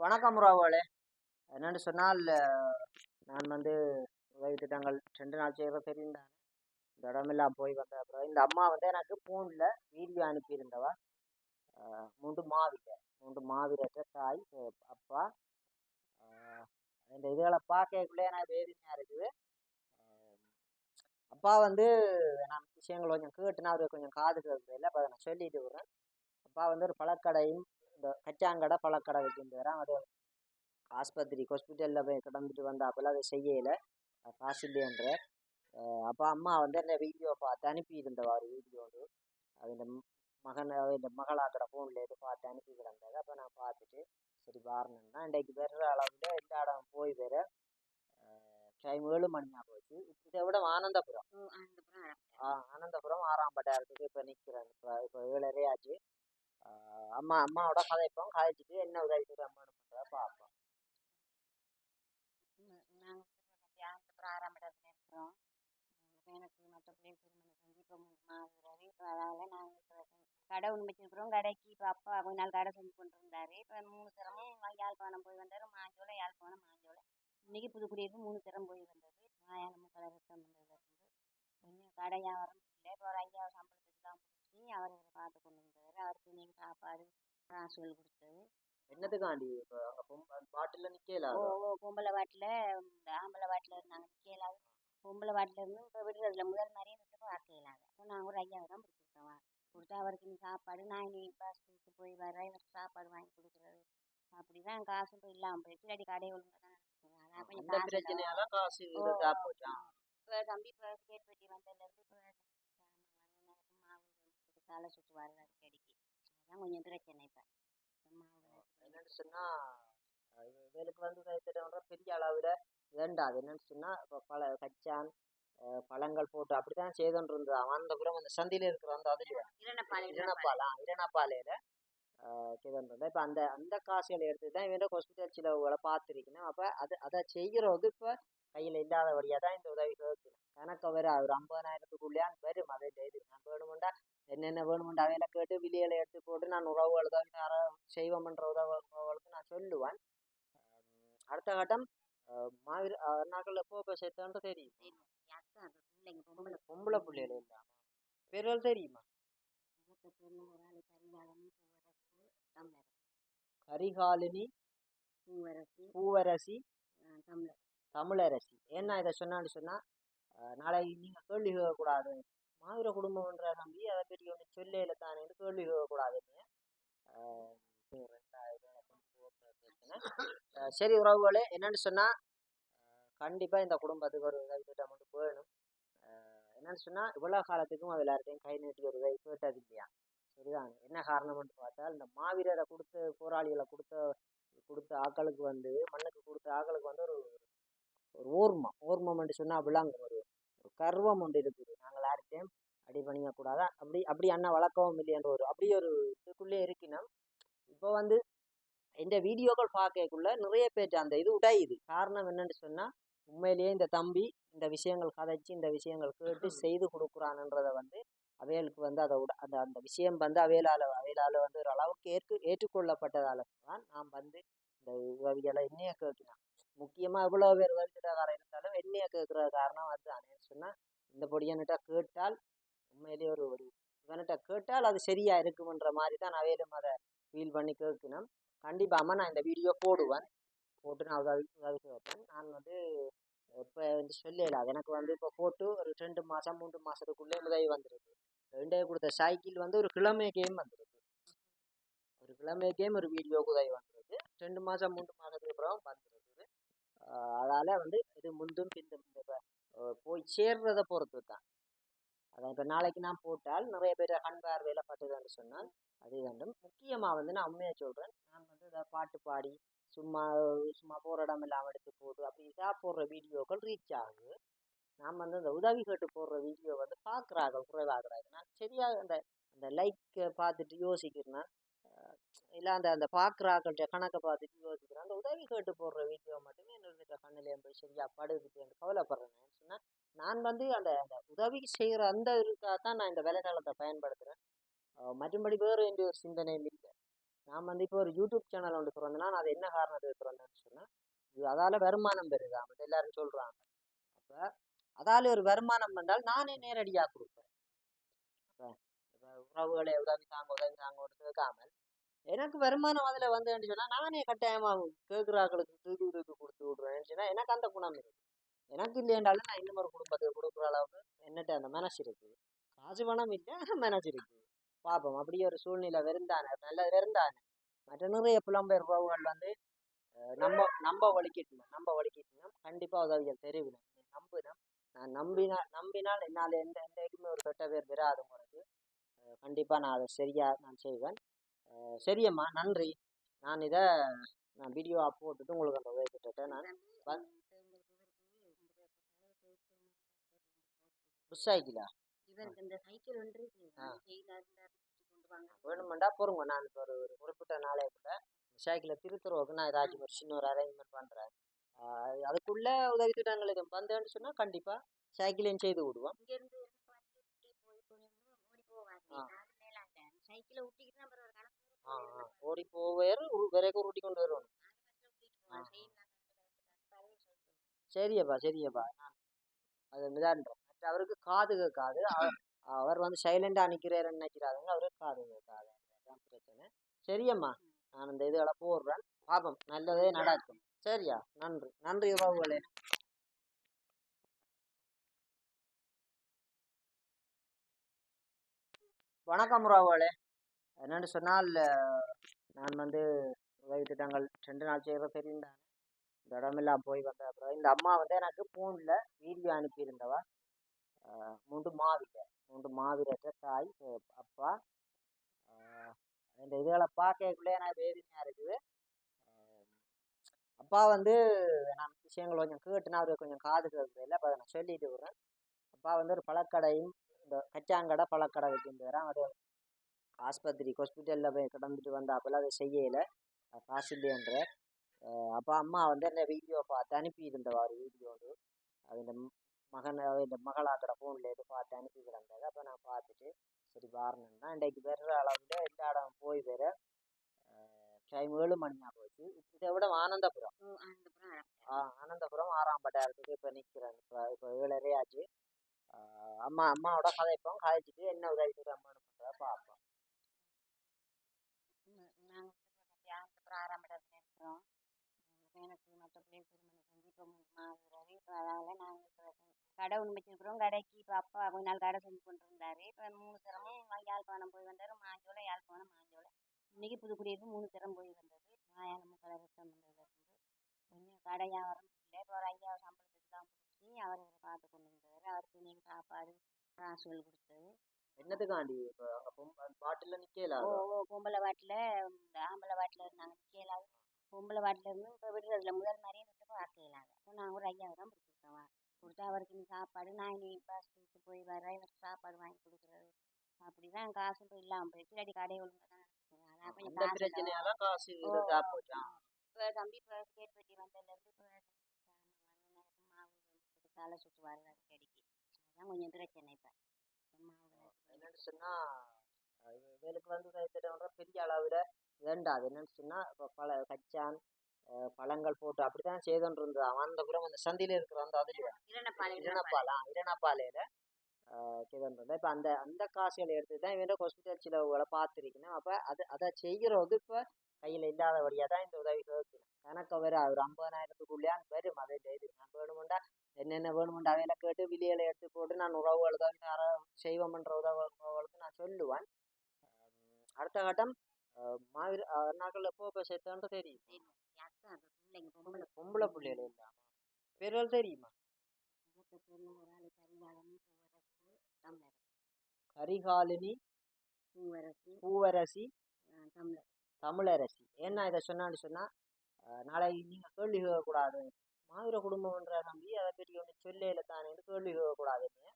வணக்கம் உறவுகளே. என்னென்னு சொன்னால் நான் வந்து உதவி திட்டங்கள் ரெண்டு நாள் செய்கிற தெரிந்தாங்க இந்த இடமெல்லாம் போய் வந்த அப்புறம் இந்த அம்மா வந்து எனக்கு ஃபோனில் வீடியோ அனுப்பியிருந்தவா. மூன்று மாவில மூன்று மாவிரற்ற தாய் அப்பா இந்த இதுகளை பார்க்கக்குள்ளே எனக்கு வேதனையாக இருக்குது. அப்பா வந்து நான் விஷயங்கள் கொஞ்சம் கேட்டுனா அவருக்கு கொஞ்சம் காது கேட்கல அப்போ அதை நான் சொல்லிட்டு வரேன் அப்பா வந்து ஒரு பழக்கடையும் இந்த கச்சாங்கடை பழக்கடை வச்சுருந்தாராம் அது ஆஸ்பத்திரி ஹாஸ்பிட்டலில் போய் கிடந்துட்டு வந்த அப்போல்லாம் அதை செய்யலை. காசு இல்லைன்ற அப்போ அம்மா வந்து அந்த வீடியோ பார்த்து அனுப்பியிருந்தவா ஒரு வீடியோ ஒன்று அது இந்த ம- மகன் இந்த மகளாக்கிற ஃபோனில் எது பார்த்து அனுப்பி கிடந்தது அப்போ நான் பார்த்துட்டு சரி பாருங்கன்னா இன்றைக்கு வர்ற அளவில் எல்லா இடம் போய் வர டைம் ஏழு மணியாக போச்சு இதை விட ஆனந்தபுரம். ஆ ஆனந்தபுரம் ஆறாம் பட்டாரத்துக்கு இப்போ நிற்கிறேன் இப்போ இப்போ ஏழரை ஆச்சு. அம்மா அம்மாவோட கதைப்போம் கதைச்சிட்டு என்ன உதவி செய்யறாங்கன்னு பார்ப்போம் நாங்கள் தியானத்துக்கு எனக்கு மற்ற இப்போ நாங்கள் கடை ஒன்று வச்சிருக்கிறோம். கடைக்கு இப்போ அப்பா கொஞ்ச நாள் கடை செஞ்சு கொண்டு இருந்தார் இப்போ மூணு திறமும் யாழ்ப்பாணம் போய் வந்தார். மாஞ்சோலை யாழ்ப்பாணம் மாஞ்சோலை. இன்றைக்கி புதுக்குடியிருப்பு மூணு தரம் போய் வந்தது. மாயாளம் கலர் வந்ததுலேருந்து கொஞ்சம் கடை வியாபாரம் இல்லை இப்போ ஒரு ஐயா சம்பளத்துக்கு தான் பிடிச்சி அவர் பார்த்து கொண்டு வந்தார் அவருக்கு நீங்கள் சாப்பாடு காசுகள் கொடுத்தது. என்னத்துக்காண்டி இப்போ பாட்டில் ஓ பொம்பளை இந்த ஆம்பளை வாட்டில் இருந்தாங்க நிற்கலாது பொம்பளை வாட்டில் இருந்து இப்போ விடுறதில்ல முதல் மாதிரியே விட்டு பார்க்க இயலாது அப்போ நாங்கள் ஒரு ஐயாவை தான் கொடுத்தோம் கொடுத்தா அவருக்கு நீ சாப்பாடு நான் நீ பஸ்ஸுக்கு போய் வர இவருக்கு சாப்பாடு வாங்கி கொடுக்குறது. அப்படி தான் காசு இப்போ இல்லாமல் போயிடுச்சு. இல்லாட்டி கடை ஒழுங்காக தான் அதான் கொஞ்சம் காசு இப்போ தம்பி இப்போ கேட் பெட்டி வந்ததுலேருந்து இப்போ தலை சுற்று வர்றது அடிக்கடிக்கு அதான் கொஞ்சம் பிரச்சனை இப்போ என்னன்னு சொன்னா அஹ் இவளுக்கு வந்து திட்டம்ன்ற பெரிய அளவில் வேண்டாது என்னன்னு சொன்னா இப்போ பல கச்சான் பழங்கள் போட்டு அப்படித்தான் செய்தோன்று இருந்தது. ஆனந்தபுரம் அந்த சந்தையில் இருக்கிற அந்த அதுல. இரணப்பாலை இரணப்பாலா இரணப்பாலையில் செய்தோன்றது இப்போ அந்த அந்த காசுகளை எடுத்து தான் இவன் ஹாஸ்பிட்டல் செலவுகளை பார்த்துருக்கணும். அப்போ அது அதை செய்கிறது இப்போ கையில் இல்லாதபடியாக தான் இந்த உதவி கேட்கணும் கணக்கை வர ஒரு ஐம்பதாயிரத்துக்குள்ளேயான் வரும். அது இது நான் வேணுமெண்டா என்னென்ன வேணுமெண்டா அவையில கேட்டு விலைகளை எடுத்து போட்டு நான் உறவுகள் தான் யார செய்வோம்ன்ற உறவுகளுக்கு நான் சொல்லுவேன். அடுத்த கட்டம் மாவீர நாட்கள் எப்போ இப்போ சேர்த்தான்னு தெரியும்? பொம்பளை பிள்ளைகள் இல்லாம பேர்கள் தெரியுமா? கரிகாலினி பூவரசு தமிழரசி. ஏன்னா இதை சொன்னான்னு சொன்னால் நாளைக்கு நீங்கள் கேள்வி கேட்கக்கூடாது. மாவீர குடும்பம்ன்ற நம்பி அதை பெரிய ஒன்று சொல்லையில தானே கேள்வி கூடாதுன்னு சரி உறவுகளே என்னன்னு சொன்னால் கண்டிப்பாக இந்த குடும்பத்துக்கு ஒரு உதவி திட்டம் மட்டும் வேணும். என்னன்னு சொன்னால் இவ்வளோ காலத்துக்கும் அது எல்லார்ட்டையும் கை நீட்டி ஒரு உதவி கேட்டது இல்லையா? சரிதான். என்ன காரணம்னு பார்த்தால் இந்த மாவீரரை கொடுத்து போராளிகளை கொடுத்த கொடுத்த ஆக்களுக்கு வந்து மண்ணுக்கு கொடுத்த ஆக்களுக்கு வந்து ஒரு ஒரு ஓர்மம். ஓர்மம் என்று சொன்னால் விளங்கும் ஒரு கர்வம் ஒன்று இருக்குது. யார்கிட்டையும் அடி பண்ணிக்கக்கூடாது அப்படி அப்படி அண்ணன் வளர்க்கவும் இல்லையன்ற ஒரு அப்படி ஒரு இதுக்குள்ளே இருக்கணும் இப்போ வந்து இந்த வீடியோக்கள் பார்க்கக்குள்ள நிறைய பேர் அந்த இது உடையுது காரணம் என்னன்னு சொன்னால் உண்மையிலேயே இந்த தம்பி இந்த விஷயங்கள் கதைச்சு இந்த விஷயங்கள் கேட்டு செய்து கொடுக்குறான்ன்றதை வந்து அவைகளுக்கு வந்து அதை உட அந்த அந்த விஷயம் வந்து அவையலால் அவையலால் வந்து ஒரு அளவுக்கு ஏற்று ஏற்றுக்கொள்ளப்பட்டதால தான் நாம் வந்து இந்த உதவிகளை என்னைய கேட்கலாம் முக்கியமாக இவ்வளோ பேர் வருகிறக்காரர் இருந்தாலும் என்னைய கேட்குற காரணம் அதுதான் சொன்னால் இந்த பொடியன்கிட்ட கேட்டால் உண்மையிலேயே ஒரு ஒரு இவன்கிட்ட கேட்டால் அது சரியா இருக்கும்ன்ற மாதிரி தான் அவையிலும் அதை ஃபீல் பண்ணி கேட்கணும். கண்டிப்பாக அம்மா நான் இந்த வீடியோ போடுவேன். போட்டு நான் உதவி உதவி கேட்பேன். நான் வந்து இப்போ வந்து சொல்லல. அது எனக்கு வந்து இப்போ போட்டு ஒரு ரெண்டு மாதம் மூன்று மாதத்துக்குள்ளே உதவி வந்துருக்கு. ரெண்டே கொடுத்த சைக்கிள் வந்து ஒரு கிழமை கேம் வந்துருக்கு. ஒரு கிழமை கேம் ஒரு வீடியோக்கு உதவி வந்துருக்கு. ரெண்டு மாதம் மூன்று மாதத்துக்கு அப்புறம் வந்துருக்குது. அதால் வந்து இது முந்தும் பிந்தும் இந்த போய் சேர்றதை பொறுத்து தான் அதான் இப்போ நாளைக்கு நான் போட்டால் நிறைய பேர் கண் வேலை பட்டுதுன்னு சொன்னால் அது வேண்டும். முக்கியமாக வந்து நான் உண்மையாக சொல்கிறேன் நான் வந்து இதை பாட்டு பாடி சும்மா சும்மா போகிற இடம் இல்லாமல் எடுத்து போட்டு அப்படி இதாக போடுற வீடியோக்கள் ரீச் ஆகுது. நாம் வந்து இந்த உதவி கேட்டு போடுற வீடியோ வந்து பார்க்குறாங்க குறைவாகிறாங்க நான் சரியாக அந்த அந்த லைக்கை பார்த்துட்டு யோசிக்கிறேன்னா இல்லை அந்த அந்த பார்க்குறாக்கள்கிட்ட கணக்கை பார்த்துட்டு யோசிக்கிறேன் அந்த உதவி கேட்டு போடுற வீடியோ மட்டுமே என்னோட கண்ணிலே போய் சரியா படுதுன்னு கவலைப்படுறேன். சொன்னால் நான் வந்து அந்த அந்த உதவி செய்கிற அந்த இதுக்காக தான் நான் இந்த வேலைக்காலத்தை பயன்படுத்துகிறேன் மற்றும்படி வேறு எந்த ஒரு சிந்தனையும் இல்லை. நான் வந்து இப்போ ஒரு யூடியூப் சேனல் ஒன்று திறந்தேன்னா நான் அது என்ன காரணத்துக்கு திறந்தேன்னு சொன்னால் இது அதால் வருமானம் பெறுதா. மட்டும் எல்லாரும் சொல்கிறாங்க அப்போ அதால ஒரு வருமானம் வந்தால் நானே நேரடியாக கொடுப்பேன். இப்போ உறவுகளை உதவி தாங்க உதவி தாங்க கேட்காமல் எனக்கு வருமானம் அதில் வந்துன்னு சொன்னால் நானே கட்டாயமாக கேட்குறாக்களுக்கு தூக்கி தூக்கி கொடுத்து விட்றேன்னு சொன்னால் எனக்கு அந்த குணம் இருக்குது எனக்கு இல்லையென்றாலும் நான் இன்னும் ஒரு குடும்பத்துக்கு கொடுக்குற அளவுக்கு என்னட்ட அந்த மனசு இருக்குது காசு பணம் இல்லை மனசு இருக்குது பார்ப்போம் அப்படியே ஒரு சூழ்நிலை வெறுந்தானே நல்லது வெறுந்தானே மற்ற நிறைய புலம்பெயர் உறவுகள் வந்து நம்ம நம்ம வலிக்கிட்டோம் நம்ம வலிக்கிட்டோம் கண்டிப்பாக உதவிகள் தெரிவிடும் நம்பினா நான் நம்பினா நம்பினால் என்னால் எந்த எந்த இதுவுமே ஒரு கெட்ட பேர் வராது உங்களுக்கு கண்டிப்பாக நான் அதை சரியாக நான் செய்வேன். சரியம்மா. நன்றி. நான் இதை நான் வீடியோவாக போட்டுட்டு உங்களுக்கு அந்த உதவி திட்டத்தை நான். புஷ் ஆகிக்கலா வேணுமெண்டா போருங்க. நான் இப்போ ஒரு ஒரு குறிப்பிட்ட நாளைக்குள்ள சைக்கிளை திருத்துறவுக்கு நான் ஏதாச்சும் ஒரு சின்ன ஒரு அரேஞ்ச்மெண்ட் பண்ணுறேன் அதுக்குள்ள உதவி திட்டங்கள் எதுவும் வந்தேன்னு சொன்னால் கண்டிப்பாக சைக்கிளையும் செய்து விடுவோம். சைக்கிளை விட்டிக்கிட்டு கொண்டு வருவோம் ஆ. சரியப்பா சரியப்பா. நான் அது மிதான்றேன் மற்ற அவருக்கு காது கேட்காது. அவ- அவர் வந்து சைலண்டாக நிற்கிறாருன்னு நினைக்கிறாருங்க. அவருக்கு காது கேட்காது. அதுதான் பிரச்சனை. சரியம்மா. நான் இந்த இதுகளை போடுறேன். பாப்போம். நல்லதே நடக்கும். சரியா? நன்றி. நன்றி உறவுகளே வணக்கம் உறவுகளே என்னன்னு சொன்னால் நான் வந்து உதவி திட்டங்கள் ரெண்டு நாள் செய்கிற தெரிந்தானே இந்த இடமெல்லாம் போய் வந்த அப்புறம் இந்த அம்மா வந்து எனக்கு ஃபோனில் வீடியோ அனுப்பியிருந்தவா. மூன்று மாவில மூன்று மாவிலற்ற தாய் அப்பா இந்த இதுகளை பார்க்கக்குள்ளே எனக்கு வேதனையாக இருக்குது. அப்பா வந்து நான் விஷயங்கள் கொஞ்சம் கேட்டுனா அவருக்கு கொஞ்சம் காது கேட்கல அப்போ நான் சொல்லிட்டு விடுறேன். அப்பா வந்து ஒரு பழக்கடையும் இந்த கச்சாங்கடை பழக்கடை வச்சுட்டு வரேன் அது ஆஸ்பத்திரி ஹாஸ்பிட்டலில் போய் கிடந்துட்டு வந்தாப்பில் அதை செய்யலை. காசு இல்லைன்ற அப்போ அம்மா வந்து என்ன வீடியோ பார்த்து அனுப்பி இருந்தவா ஒரு வீடியோடு அது இந்த மகன் இந்த மகளாக்கிற ஃபோனில் எது பார்த்து அனுப்பி கிடந்தது அப்போ நான் பார்த்துட்டு சரி பாருங்கன்னா இன்றைக்கு வர்ற அளவில் எல்லா இடம் போய் வர டைம் ஏழு மணியாக போச்சு. இதை விட ஆனந்தபுரம். ஆ. அனந்தபுரம் ஆறாம் பட்டாரத்துக்கு இப்போ நிற்கிறேன் இப்போ இப்போ ஏழரை ஆச்சு. அம்மா அம்மாவோட கதைப்போம். கதைச்சிட்டு என்ன உதவி செய்யறாங்கன்னு பார்ப்போம். தியானத்துக்கு ஆறாம் இடத்துல இருக்கிறோம் எனக்கு மற்றபடி திருமணம் செஞ்சு இப்போ மாறுறாரு இப்போ நாங்கள் கடை ஒன்று வச்சிருக்கிறோம். கடைக்கு இப்போ அப்பா கொஞ்ச நாள் கடை செஞ்சு கொண்டு இருந்தார் இப்போ மூணு திறமும் யாழ்ப்பாணம் போய் வந்தார். மாஞ்சோலை யாழ்ப்பாணம் மாஞ்சோலை. இன்னைக்கு புதுக்குடியிருக்கு மூணு தரம் போய் வந்தது. மாயாளம் கலர் ரத்தம் வந்ததுலேருந்து கொஞ்சம் கடை வியாபாரம் இல்லை. இப்போ ஒரு ஐயா சம்பளத்துக்கு தான் பிடிச்சி அவர் பார்த்து கொண்டு வந்தார். அவருக்கு நீங்கள் சாப்பாடு காசுகள் கொடுத்தது. என்னத்துக்காண்டி இப்போ அங்கே பாட்டில் நிற்கல ஓ ஓ பொம்பளை வாட்டில் இந்த ஆம்பளை வாட்டில் இருந்தாங்க நிற்கலாது பொம்பளை வாட்டில் இருந்து இப்போ விடுறதில்ல முதல் மாதிரியே விட்டு இயலாது அப்போ நான் ஒரு ஐயாவை தான் பிடிச்சி கொடுத்தேன் கொடுத்தா அவருக்கு நீ சாப்பாடு நான் இனி பஸ்ஸுக்கு போய் வரேன் இவருக்கு சாப்பாடு வாங்கி கொடுக்குறது. அப்படி தான் காசு இப்போ இல்லாமல் போயிடுச்சு இல்லாட்டி கடை ஒழுங்காக தான் அதான் கொஞ்சம் பிரச்சனையால காசு இப்போ தம்பி இப்போ வந்ததுலேருந்து இப்போ மாவு தலை சுற்று வருது அடிக்கடிக்கு. அதுதான் கொஞ்சம் பிரச்சனை இப்போ மாவு என்னன்னு சொன்னா அது வேலுக்கு வந்து தைத்திட்டம்ன்ற பெரிய அளவில் வேண்டாது என்னன்னு சொன்னா இப்போ பல கச்சான் பழங்கள் போட்டு அப்படித்தான் செய்தோன்று இருந்தது. அவன் அந்த புறம் அந்த சந்தையில இருக்கிற அந்த அதுல இரணப்பாலை இரணப்பாலா இரணப்பாலையில செய்தோன்றது இப்போ அந்த அந்த காசுகளை எடுத்து தான் இவன் ஹாஸ்பிட்டல் செலவுகளை பார்த்துருக்கணும். அப்போ அது அதை செய்கிறவங்க இப்போ கையில் இல்லாதபடியாக தான் இந்த உதவி கேட்கணும் கணக்கை வேறு ஒரு ஐம்பதாயிரத்துக்குள்ளேயான் வரும். அதை இது நான் வேணுமெண்டா என்னென்ன வேணுமெண்டா அவையில கேட்டு விலைகளை எடுத்து போட்டு நான் உறவுகள் தான் யாரோ செய்வோம்ன்ற உறவுகளுக்கு நான் சொல்லுவேன். அடுத்த கட்டம் மாவீர அண்ணாக்கள் எப்போ இப்போ சேர்த்தான்னு தெரியும்? பொம்பளை பிள்ளைகள் இல்லாம பேர்கள் தெரியுமா? கரிகாலினி பூவரசு தமிழரசி. ஏன்னா இதை சொன்னான்னு சொன்னால் நாளைக்கு நீங்கள் கேள்வி கேட்கக்கூடாது. மாவீர குடும்பம்ன்ற நம்பி அதை பெரிய ஒன்று சொல்லையில் தானே கேள்வி கேட்கக்கூடாதுன்னு.